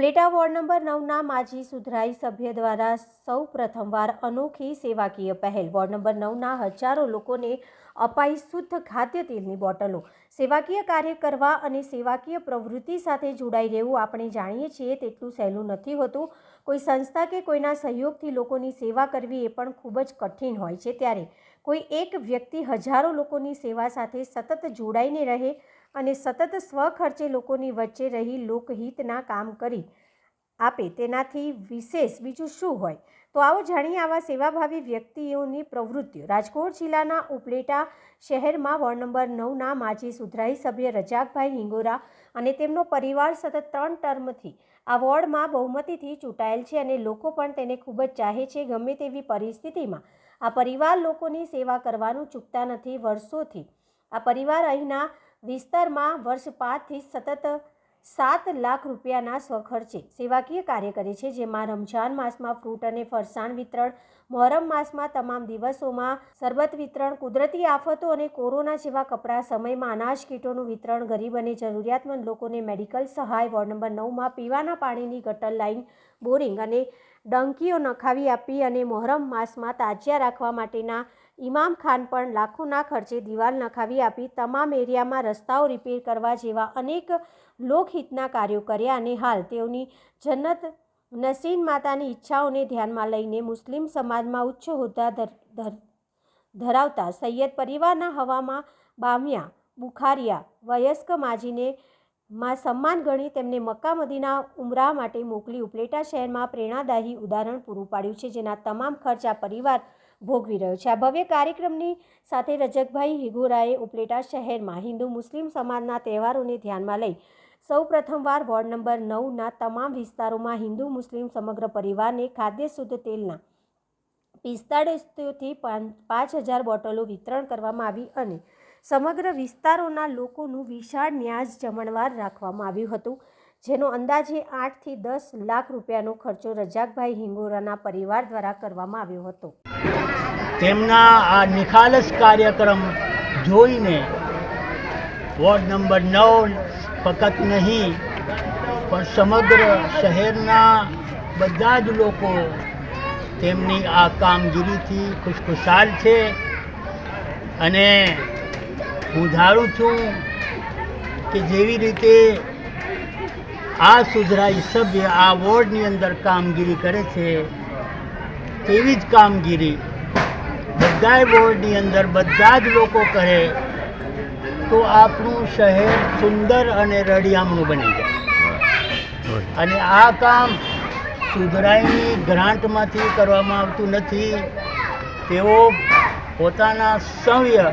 Upleta ward number નવના માજી સુધરાઈ સભ્ય દ્વારા સૌ પ્રથમવાર અનોખી સેવાકીય પહેલ. વોર્ડ નંબર નવના હજારો લોકોને અપાઈ શુદ્ધ ખાદ્ય તેલની બોટલો. સેવાકીય કાર્ય કરવા અને સેવાકીય પ્રવૃત્તિ સાથે જોડાઈ રહેવું આપણે જાણીએ છીએ તેટલું સહેલું નથી હોતું. કોઈ સંસ્થા કે કોઈના સહયોગથી લોકોની સેવા કરવી એ પણ ખૂબ જ કઠિન હોય છે. ત્યારે કોઈ એક વ્યક્તિ હજારો લોકોની સેવા સાથે સતત જોડાઈને રહે અને સતત સ્વખર્ચે લોકોની વચ્ચે રહી લોકહિતના કામ કરી આપે તેનાથી વિશેષ બીજું શું હોય? તો આવો જાણીએ આવા સેવાભાવી વ્યક્તિઓની પ્રવૃત્તિઓ. રાજકોટ જિલ્લાના ઉપલેટા શહેરમાં વોર્ડ નંબર નવના માજી સુધરાઈ સભ્ય રજાકભાઈ હિંગોરા અને તેમનો પરિવાર સતત ત્રણ ટર્મથી આ વોર્ડમાં બહુમતીથી ચૂંટાયેલ છે અને લોકો પણ તેને ખૂબ જ ચાહે છે ગમે તેવી પરિસ્થિતિમાં. આ પરિવાર લોકોની સેવા કરવાનું ચૂકતા નથી. વર્ષોથી આ પરિવાર અહીંના વિસ્તારમાં વર્ષ પાંચથી સતત સાત લાખ રૂપિયાના સ્વખર્ચે સેવાકીય કાર્ય કરે છે, જેમાં રમઝાન માસમાં ફ્રૂટ અને ફરસાણ વિતરણ, મોહરમ માસમાં તમામ દિવસોમાં સરબત વિતરણ, કુદરતી આફતો અને કોરોના જેવા કપરા સમયમાં અનાજ કીટોનું વિતરણ, ગરીબ અને જરૂરિયાતમંદ લોકોને મેડિકલ સહાય, વોર્ડ નંબર નવમાં પીવાના પાણીની ગટર લાઇન, બોરિંગ અને ડંકીઓ નખાવી આપી અને મોહરમ માસમાં તાજિયા રાખવા માટેના ઇમામ ખાન પણ લાખોના ખર્ચે દિવાલ નખાવી આપી, તમામ એરિયામાં રસ્તાઓ રિપેર કરવા જેવા અનેક લોકહિતના કાર્યો કર્યા અને હાલ તેઓની જન્નત નસીન માતાની ઈચ્છાઓને ધ્યાનમાં લઈને મુસ્લિમ સમાજમાં ઉચ્ચ હોદ્દા ધર ધર, ધરાવતા સૈયદ પરિવારના હવામાં બામિયા, બુખારિયા, વયસ્ક માજીને માં સન્માન ગણી તેમને મક્કા મદીના ઉમરા માટે મોકલી ઉપલેટા શહેરમાં પ્રેરણાદાયી ઉદાહરણ પૂરું પાડ્યું છે, જેના તમામ ખર્ચ આ પરિવાર ભોગવી રહ્યો છે. આ ભવ્ય કાર્યક્રમની સાથે રજકભાઈ હિગોરાએ ઉપલેટા શહેરમાં હિન્દુ મુસ્લિમ સમાજના તહેવારોને ધ્યાનમાં લઈ સૌ પ્રથમવાર વોર્ડ નંબર નવના તમામ વિસ્તારોમાં હિન્દુ મુસ્લિમ સમગ્ર પરિવારને ખાદ્ય શુદ્ધ તેલના પિસ્તાળીસોથી પાંચ હજાર બોટલો વિતરણ કરવામાં આવી અને સમગ્ર વિસ્તારોના લોકોનું વિશાળ ન્યાજ જમણવાર રાખવામાં આવ્યું હતું. જેનો અંદાજે આઠથી દસ લાખ રૂપિયાનો ખર્ચો રજાકભાઈ હિંગોરાના પરિવાર દ્વારા કરવામાં આવ્યો હતો. તેમના આ નિખાલસ કાર્યક્રમ જોઈને વોર્ડ નંબર નવ ફક્ત નહીં, પણ સમગ્ર શહેરના બધા જ લોકો તેમની આ કામગીરીથી ખુશખુશાલ છે. અને હું ધારું છું કે જેવી રીતે આ સુધરાઈ સભ્ય આ વોર્ડની અંદર કામગીરી કરે છે, તેવી જ કામગીરી બધાય વોર્ડની અંદર બધા જ લોકો કરે, તો આપણું શહેર સુંદર અને રળિયામણું બની જાય. અને આ કામ સુધરાઈની ગ્રાન્ટમાંથી કરવામાં આવતું નથી. તેઓ પોતાના સવ્ય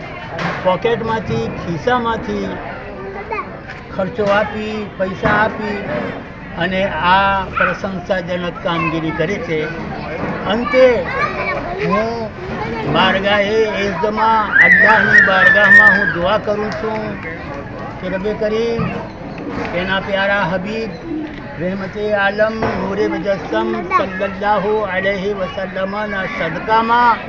પોકેટમાંથી ખિસ્સામાંથી ખર્ચો આપી, પૈસા આપી અને આ પ્રશંસાજનક કામગીરી કરે છે. અંતે હું બારગાહે એઝમાં અલ્લાહની બારગાહમાં હું દુઆ કરું છું કે રબે કરીમ તેના પ્યારા હબીબ, રહેમતે આલમ, નૂરે મુજસ્સમ, સલ્લલ્લાહુ અલૈહિ વસલ્લમના સદકામાં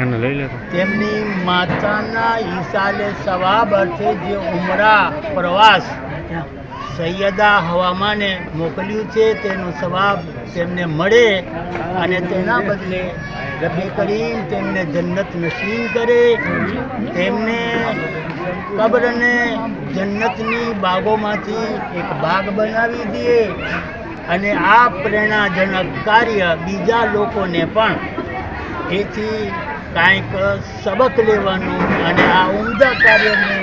એને લઈ લેતો. તેમની માતાના ઈસાલે સવાબ અર્થે જે ઉમરા પ્રવાસ સૈયદા હવામાને મોકલ્યું છે, તેનો સવાબ તેમને મળે અને તેના બદલે રબી કરીમ તેમને જન્નત નસીબ કરે. તેમને કબ્રને જન્નતની બાગોમાંથી એક બાગ બનાવી દે અને આ પ્રેરણાજનક કાર્ય બીજા લોકોને પણ. એથી કાંઈક સબક લેવાનું અને આ ઉમદા કાર્યને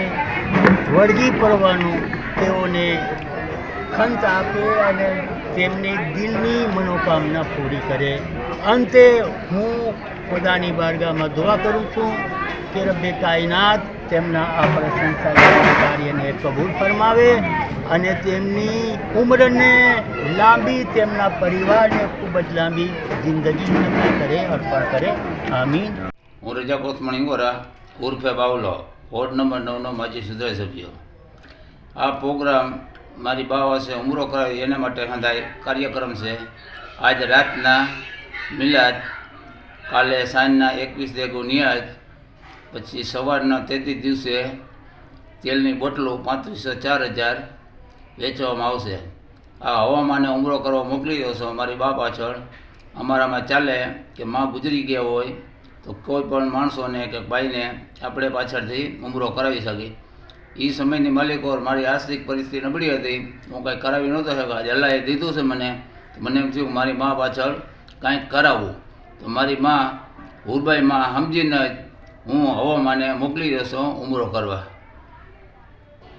વળગી પડવાનું તેઓને ખંત આપે અને તેમની દિલની મનોકામના પૂરી કરે. અંતે હું ખુદાની બારગામાં દુઆ કરું છું કે રબ્બે કાયનાત તેમના આ પ્રશંસા કાર્યને કબૂલ ફરમાવે અને તેમની ઉંમરને લાંબી, તેમના પરિવારને ખૂબ જ લાંબી જિંદગી નક્કી કરે, અર્પણ કરે. આમીન. હું રજા કોથમણી ગોરા ઉર્ફે બાવલો, વોર્ડ નંબર નવનો માજી સુધારી સભ્યો. આ પ્રોગ્રામ મારી બાવા છે, ઉમરો કરાવી, એના માટે સંધાય કાર્યક્રમ છે. આજ રાતના મિલાદ, કાલે સાંજના એકવીસ દેગો નિયાજ, પછી સવારના તેત્રીસ દિવસે તેલની બોટલો પાંત્રીસો ચાર હજાર વેચવામાં આવશે. આ હવામાને ઉમરો કરવા મોકલી દો છો મારી બા પાછળ અમારામાં ચાલે કે માં ગુજરી ગયા હોય તો કોઈ પણ માણસોને કે ભાઈને આપણે પાછળથી ઉમરો કરાવી શકીએ એ સમયની માલિકો મારી આર્થિક પરિસ્થિતિ નબળી હતી, હું કાંઈ કરાવી નહોતો શક્યો. આજે અલ્લાહે દીધું છે મને મને એમ થયું મારી મા પાછળ કાંઈક કરાવવું તો મારી મા હુરબાઈ મા સમજીને જ હું હવામાને મોકલી દેશો ઉમરો કરવા.